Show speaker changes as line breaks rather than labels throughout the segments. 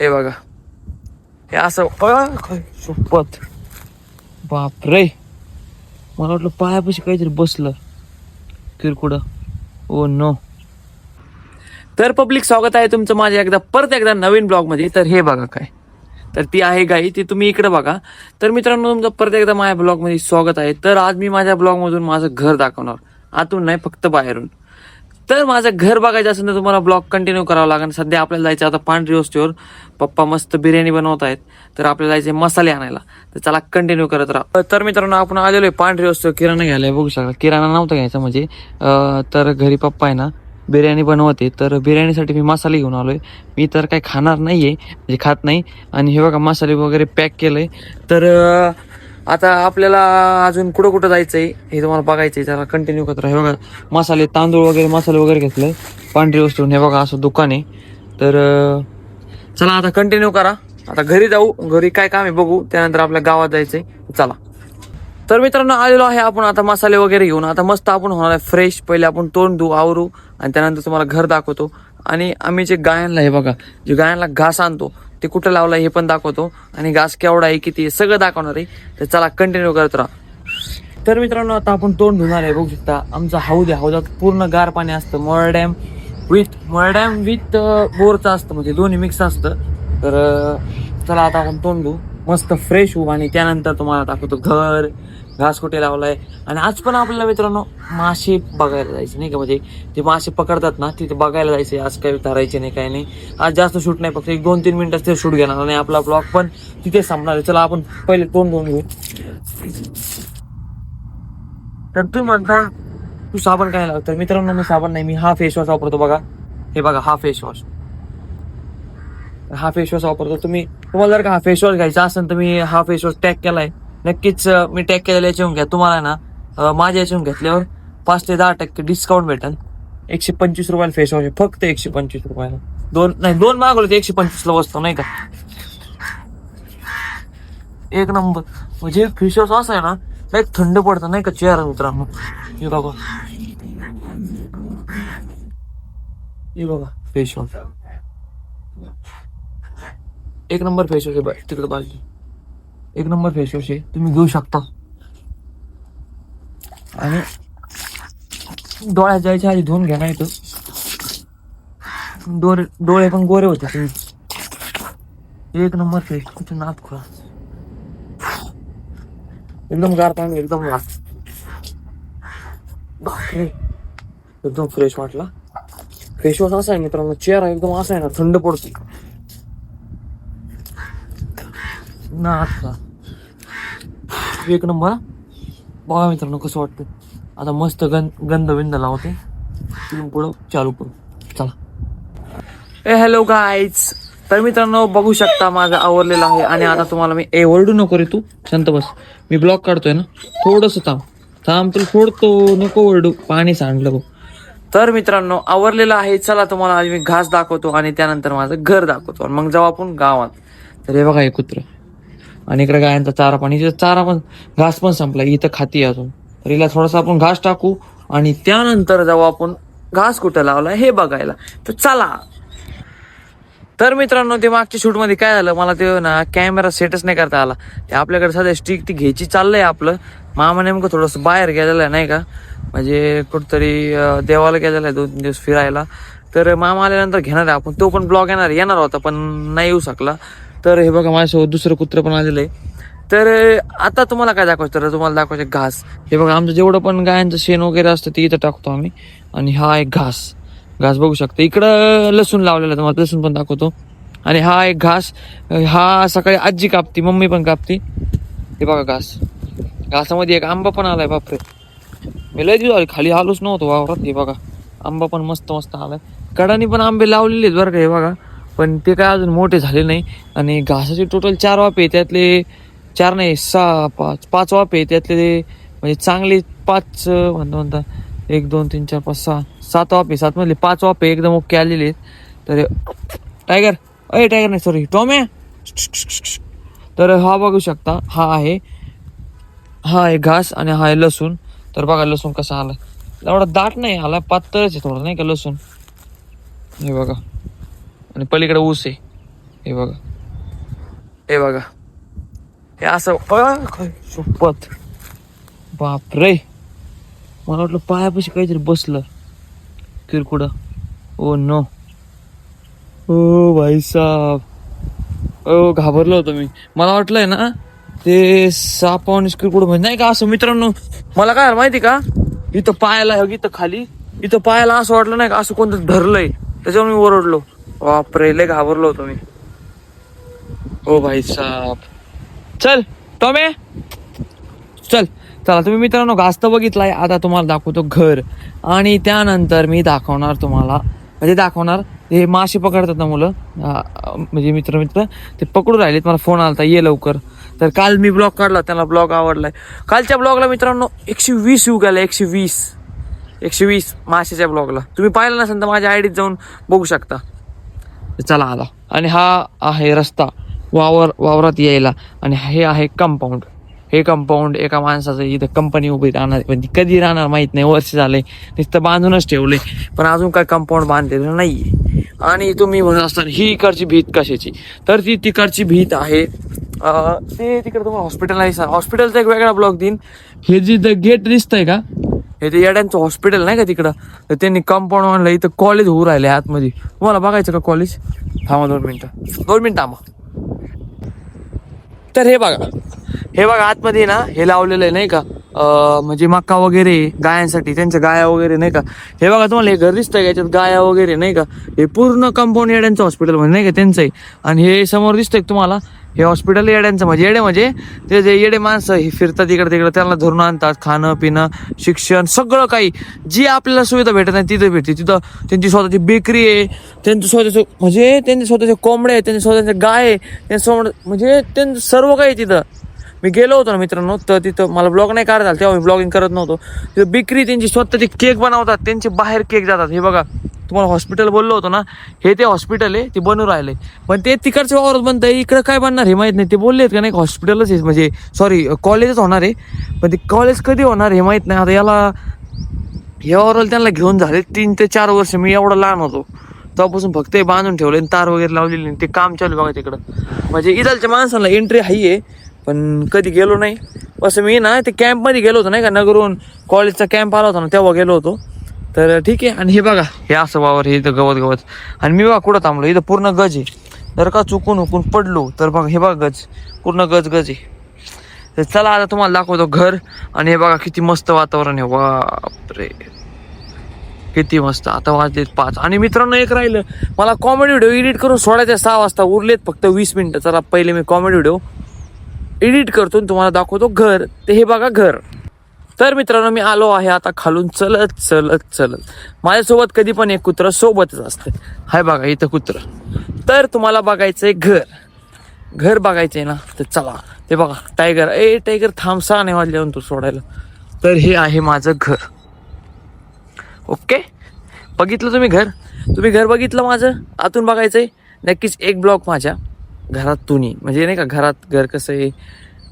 हे बघा. हे असं अ, काय बापरे. मला वाटलं पायापाशी काहीतरी बसलं. किरकुड. Oh no. तर पब्लिक स्वागत आहे तुमचं माझ्या एकदा परत एकदा नवीन ब्लॉगमध्ये. तर हे बघा काय. तर ती आहे गाई ती तुम्ही इकडे बघा. तर मित्रांनो तुमचं परत एकदा माझ्या ब्लॉगमध्ये स्वागत आहे. तर आज मी माझ्या ब्लॉगमधून माझं घर दाखवणार. आतून नाही फक्त बाहेरून. तर माझं घर बघायचं असेल तर तुम्हाला ब्लॉग कंटिन्यू करावं लागेल. सध्या आपल्याला जायचं आता पांढरी वस्तीवर. पप्पा मस्त बिर्याणी बनवत आहेत. तर आपल्याला जायचे मसाले आणायला. तर चला कंटिन्यू करत राहा. तर मित्रांनो आपण आलेलो आहे पांढरी वस्तू किराणा घ्यायला बघू शकता. किराणा नव्हता घ्यायचा म्हणजे तर घरी पप्पा आहे ना बिर्याणी बनवते. तर बिर्याणीसाठी मी मसाले घेऊन आलो आहे मी तर काही खाणार नाही आहे म्हणजे खात नाही. आणि हे बघा मसाले वगैरे पॅक केलं आहे तर आता आपल्याला अजून कुठं कुठं जायचंय हे तुम्हाला बघायचंय. त्याला कंटिन्यू करत हे बघा मसाले तांदूळ वगैरे मसाले वगैरे घेतले. पांढरी वस्तू हे बघा असं दुकान आहे. तर चला आता कंटिन्यू करा. आता घरी जाऊ घरी काय काम आहे बघू. त्यानंतर आपल्या गावात जायचंय. चला. तर मित्रांनो आलेलो आहे आपण आता मसाले वगैरे घेऊन. आता मस्त आपण होणार आहे फ्रेश पहिले आपण तोंड धुऊ आवरू आणि त्यानंतर तुम्हाला घर दाखवतो. आणि आम्ही जे गायांना हे बघा जे गायांना घास आणतो ते कुठं लावलं हे पण दाखवतो. आणि घास केवढा आहे किती सगळं दाखवणार आहे. तर चला कंटिन्यू करत राहा. तर मित्रांनो आता आपण तोंड धुणार आहे बघू शकता. आमचा हौद आहे हौदात पूर्ण गार पाणी असतं. मोर डॅम विथ मोर डॅम विथ बोरचं असतं. म्हणजे दोन्ही मिक्स असतं. तर चला आता आपण तोंड धुऊ मस्त फ्रेश होऊ आणि त्यानंतर तुम्हाला दाखवतो घर घास कुठे लावलाय आणि आज पण आपल्याला मित्रांनो मासे बघायला जायचे नाही का? म्हणजे ते मासे पकडतात ना तिथे बघायला जायचे. आज काही धरायचे नाही काही नाही. आज जास्त शूट नाही फक्त एक दोन तीन मिनटात ते शूट घेणार आणि आपला ब्लॉग पण तिथे संपणार आहे. चला आपण पहिले तोंड दोन घेऊ. तर तुम्ही म्हणता तू साबण काय लावतो? तर मित्रांनो मी साबण नाही मी हा फेस वॉश वापरतो बघा. हे बघा हा फेस वॉश हा फेस वॉश वापरतो. तुम्ही तुम्हाला जर का हा फेस वॉश घ्यायचा असेल तर मी हा फेस वॉश टॅग केलाय. नक्कीच मी टॅग केलेल्या याच्यावरून घ्या. तुम्हाला ना माझ्या याच्यावरून घेतल्यावर पाच ते दहा टक्के डिस्काउंट भेटेल एकशे पंचवीस रुपयाला फेस वॉश आहे. फक्त एकशे पंचवीस रुपयाला. दोन नाही दोन मागवले ते एकशे पंचवीसला वस्तू नाही का? एक नंबर. म्हणजे फेस वॉश असं आहे ना एक थंड पडतं नाही का चेहरा मित्रांनो? हे बघा. हे बघा फेस वॉश एक नंबर फेस वॉश आहे तिकडे बाजू एक नंबर फेस वॉश आहे. तुम्ही घेऊ शकता. आणि डोळ्यात जायच्या आधी धुवून घ्या नाही तर डोळे डोळे पण गोरे होते तुम्ही. एक नंबर फेस. कुठे नात खुला एकदम गार पाणी एकदम गार बापरे. एकदम फ्रेश वाटला. फेस वॉश असा आहे मित्रांनो. चेहरा एकदम असा आहे ना थंड पडतो. ना एक नंबर बघा मित्रांनो कसं वाटतं आता मस्त गं गंध बिंद लावते. तिथून पुढं चालू करू. चला. ए हॅलो गाईज तर मित्रांनो बघू शकता माझं आवरलेलं आहे आणि आता तुम्हाला मी ए ओरडू नको रे तू. शांत बस. मी ब्लॉक काढतोय ना. थोडस थांब. थांब तुला सोडतो नको ओरडू. पाणी सांडलं बघ. तर मित्रांनो आवरलेलं आहे. चला तुम्हाला आज मी घास दाखवतो आणि त्यानंतर माझं घर दाखवतो. आणि मग जाऊ आपण गावात. तर हे बघा हे कुत्र आणि इकडे गायांचा चारा पाणी. इथे चारा पण घास पण संपला. इथं खाती अजून. तर हिला थोडासा आपण घास टाकू आणि त्यानंतर जाऊ आपण घास कुठं लावला हे बघायला. तर चला. तर मित्रांनो ते मागच्या शूटमध्ये काय झालं? मला ते ना कॅमेरा सेटच नाही करता आला. ते आपल्याकडे सध्या स्टिक ती घ्यायची चाललंय आपलं. मामा नेमकं थोडंसं बाहेर गेलेलं आहे नाही का? म्हणजे कुठतरी देवाला गेलेलं आहे दोन दिवस फिरायला. तर मामा आल्यानंतर घेणार आहे आपण. तो पण ब्लॉग येणार येणार होता पण नाही येऊ शकला. तर हे बघा माझ्यासोबत दुसरं कुत्रं पण आलेलं आहे. तर आता तुम्हाला काय दाखवायचं? तर तुम्हाला दाखवायचं घास. हे बघा आमचं जेवढं पण गायांचं शेण वगैरे असतं ते इथं टाकतो आम्ही. आणि हा एक घास. घास बघू शकता. इकडं लसूण लावलेला आहे, तुम्हाला लसूण पण दाखवतो. आणि हा एक घास. हा सकाळी आजी कापती मम्मी पण कापती. हे बघा घास. घासामध्ये एक आंबा पण आलाय बापरे. मी लय दिवस खाली आलोच नव्हतो वावरात हे बघा. आंबा पण मस्त मस्त आलाय. कडानी पण आंबे लावलेले आहेत बरं का हे बघा. पण ते काय अजून मोठे झाले नाही. आणि घासाचे टोटल चार वापे आहे, त्यातले चार नाही सहा पाच पाच वापे आहे, त्यातले म्हणजे चांगले पाच म्हणता म्हणता एक दोन तीन चार पाच सहा सात वापे सात मधले पाच वाफे एकदम ओके आलेले आहेत. तर टायगर अय टायगर नाही सॉरी टॉमे तर हा बघू शकता हा आहे. हा आहे घास आणि हा आहे लसूण. तर बघा लसूण कसा आला. एवढा दाट नाही आला पातळच आहे थोडं नाही का लसूण? हे बघा. आणि पलीकडे ऊस आहे. हे बघा. हे बघा. हे असं अ, काय बापरे. मला वाटलं पायापाशी काहीतरी बसलं. किरकुड ओ नो. ओ भाईसाब ओ घाबरलो होतो मी. मला वाटलंय ना ते साप आणि किरकुड म्हणजे नाही का असं मित्रांनो मला काय माहिती का? इथं पायाला इथं खाली इथं पायाला असं वाटलं नाही का असं कोणतं धरलंय. त्याच्यावर मी ओरडलो. बापरे लय घाबरलो होतो मी. ओ भाई साहब. चल टॉमे. चल चला तुम्ही मित्रांनो घास तर बघितलाय. आता तुम्हाला दाखवतो घर. आणि त्यानंतर मी दाखवणार तुम्हाला म्हणजे दाखवणार हे मासे पकडतात ना मुलं? म्हणजे मित्र मित्र ते पकडून राहिलेत. मला फोन आलता ये लवकर. तर काल मी ब्लॉग काढला त्याला ब्लॉग आवडलाय. कालच्या ब्लॉगला मित्रांनो एकशे वीस येऊ गेला एकशे वीस. एकशे वीस माशाच्या ब्लॉगला तुम्ही पाहिलं नसेल तर माझ्या आयडीत जाऊन बघू शकता. चला आला आणि हा आहे रस्ता वावर वावरात यायला. आणि हे आहे कंपाऊंड हे कंपाऊंड एका माणसाचं इथं कंपनी उभी राहणार. पण ती कधी राहणार माहीत नाही. वर्ष झाले नुसतं बांधूनच ठेवले. पण अजून काय कंपाऊंड बांधलेलं नाही आणि तुम्ही म्हणत असताना ही इकडची भीत कशाची? तर ती तिकडची भीत आहे ते तिकडे तुम्हाला हॉस्पिटल आहे हॉस्पिटलचा एक वेगळा ब्लॉक देईन. हे जे गेट दिसतंय का? हे ते येड्यांचं हॉस्पिटल नाही का तिकडं? तर त्यांनी कंपाऊंड आणलं इथं कॉलेज होऊ राहिले आतमध्ये. तुम्हाला बघायचं का कॉलेज थांबा दोन मिनिटं. दोन मिनिटं थांबा. तर हे बघा हे बघा आतमध्ये ना हे लावलेलं आहे नाही का? म्हणजे मक्का वगैरे गायांसाठी त्यांच्या गाया वगैरे नाही का? हे बघा तुम्हाला हे घर दिसतंय का याच्यात? गाया वगैरे नाही का? हे पूर्ण कंपाऊंड येड्यांचं हॉस्पिटल म्हणजे नाही का? त्यांचं आहे आणि हे समोर दिसतंय तुम्हाला? हे हॉस्पिटल येड्यांचं म्हणजे येडे म्हणजे. ते जे येडे माणसं हे फिरतात इकडे तिकडे त्यांना धरून आणतात खाणं पिणं शिक्षण सगळं काही. जी आपल्याला सुविधा भेटत नाही तिथं भेटते. तिथं त्यांची स्वतःची बेकरी आहे त्यांचं स्वतःचं म्हणजे त्यांचे स्वतःचे कोंबडे आहे त्यांचे स्वतःचे गाय आहे त्यांचं म्हणजे त्यांचं सर्व काही तिथं. मी गेलो होतो ना मित्रांनो तर तिथं मला ब्लॉग नाही काढता आलं तेव्हा मी ब्लॉगिंग करत नव्हतो. तिथं बेकरी त्यांची स्वतःचे केक बनवतात त्यांचे बाहेर केक जातात. हे बघा. तुम्हाला हॉस्पिटल बोललो होतो ना हे ते हॉस्पिटल आहे ते बनवून राहिले. पण ते तिकडच्या वावरात बनतं इकडं काय बनणार हे माहीत नाही. ते बोललेत का नाही हॉस्पिटलच आहे म्हणजे सॉरी कॉलेजच होणार आहे. पण ते कॉलेज कधी होणार हे माहीत नाही. आता याला यावर त्यांना घेऊन झाले तीन ते चार वर्ष. मी एवढं लहान होतो. तेव्हापासून फक्त हे बांधून ठेवले आणि तार वगैरे लावलेली ते काम चालू बघा तिकडं. म्हणजे इथलच्या माणसाला एंट्री हाई आहे पण कधी गेलो नाही. असं मी ना ते कॅम्पमध्ये गेलो होतो नाही का नगरून कॉलेजचा कॅम्प आला होता ना तेव्हा गेलो होतो. तर ठीक आहे आणि हे बघा हे असं वावर हे इथं गवत गवत. आणि मी बघा कुठं थांबलो इथं पूर्ण गज आहे. जर का चुकून हुकून पडलो तर बघा हे बघा गज पूर्ण गज गज आहे. तर चला आता तुम्हाला दाखवतो घर आणि हे बघा किती मस्त वातावरण आहे. बापरे. किती मस्त आता वाजलेत पाच. आणि मित्रांनो एक राहिलं मला कॉमेडी व्हिडिओ एडिट करून सोडायचे सहा वाजता उरलेत फक्त वीस मिनिटं. चला पहिले मी कॉमेडी व्हिडिओ एडिट करतो आणि तुम्हाला दाखवतो घर. ते हे बघा घर. तर मित्रांनो मी आलो आहे आता खालून. चलत चलत चलत. माझ्यासोबत कधी पण एक कुत्र सोबतच असतं. हाय बघा इथं कुत्र. तर तुम्हाला बघायचंय घर. घर बघायचंय ना तर चला. ते बघा टायगर ए टायगर थांबसा आणि नाही वाजल्यावर तू सोडायला. तर हे आहे माझं घर. ओके बघितलं तुम्ही घर? तुम्ही घर बघितलं माझं? आतून बघायचंय? नक्कीच एक ब्लॉक माझ्या घरात तुनी म्हणजे नाही का घरात घर कसं आहे?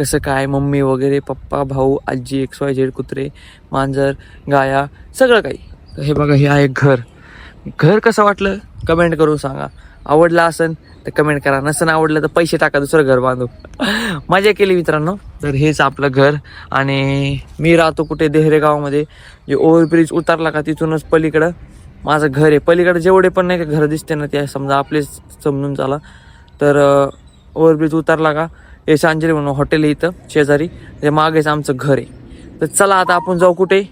कसं काय मम्मी वगैरे पप्पा भाऊ आजी एक्स वाय झेड कुत्रे मांजर गाया सगळं काही. तर हे बघा हे आहे घर. घर कसं वाटलं? कमेंट करून सांगा. आवडलं असन तर कमेंट करा. नसन आवडलं तर पैसे टाका दुसरं घर बांधू मजा केली मित्रांनो. तर हेच आपलं घर. आणि मी राहतो कुठे? देहरे गावामध्ये जे ओव्हरब्रिज उतरला का तिथूनच पलीकडं. माझं घर आहे. पलीकडं जेवढे पण नाही का घर दिसते ना ते समजा आपलेच समजून चाला तर ओव्हरब्रिज उतरला का यश अंजली म्हणून हॉटेल आहे इथं शेजारी. ते मागेच आमचं घर आहे. तर चला आता आपण जाऊ कुठे?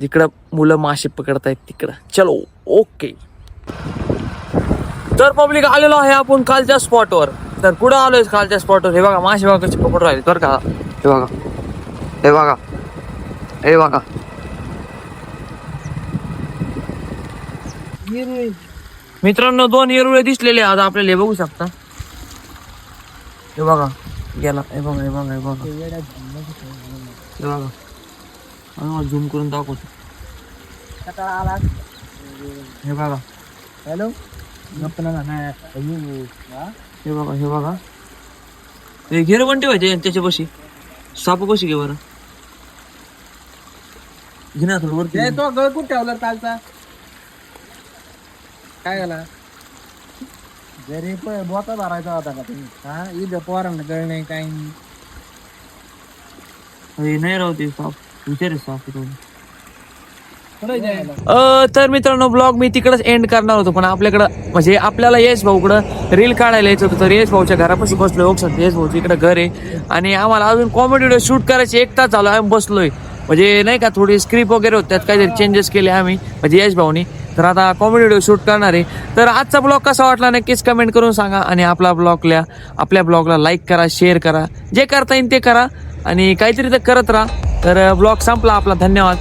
जिकडं मुलं मासे पकडतायत तिकडं. चलो ओके. तर पब्लिक आलेलो आहे आपण कालच्या स्पॉटवर तर पुढं आलोय कालच्या स्पॉटवर हे बघा मासे बघा कसे राहिले. तर का? हे बघा. हे बघा. हे बघा. मित्रांनो दोन येरुळे दिसलेले आता आपल्याला हे बघू शकता. हे बघा. गेला. हे बघा हे बघा हे बघा. हे बघा. मला झूम करून दाखवतो. हे बघा.
हॅलो?
हे बघा हे बघा. हे घेर पण ठेवायचे त्याच्या पशी? साप कशी घे बरं? घे ना थोडं वरती.
तो गळ कुठे ठेवला कालचा काय झाला? घरी पण बोता भरायचा होता का तुम्ही? हा इथं पोरांना कळ नाही काही नाही.
राहू ते साफ विचार साफ.
कुठे जायला?
अ, तर मित्रांनो ब्लॉग मी तिकडच एंड करणार होतो पण आपल्याकडं म्हणजे आपल्याला येस भाऊकडं रील काढायला यायचं होतं तर येस भाऊच्या घरापाशी बसलोय ओक्सात येस भाऊचं इकडं घर आहे. आणि आम्हाला अजून कॉमेडी व्हिडिओ शूट करायचे एक तास झालो आम्ही बसलोय. म्हणजे नाही का थोडी स्क्रिप्ट वगैरे होत त्यात काहीतरी चेंजेस केले आम्ही म्हणजे यश भाऊनी. तर आता कॉमेडी व्हिडिओ शूट करणार. आहे तर आजचा ब्लॉग कसा वाटला नक्कीच कमेंट करून सांगा आणि आपला ब्लॉगला आपल्या ब्लॉगला लाईक करा शेअर करा. जे करता येईल ते करा आणि काहीतरी तर करत राहा. तर ब्लॉग संपला आपला. धन्यवाद.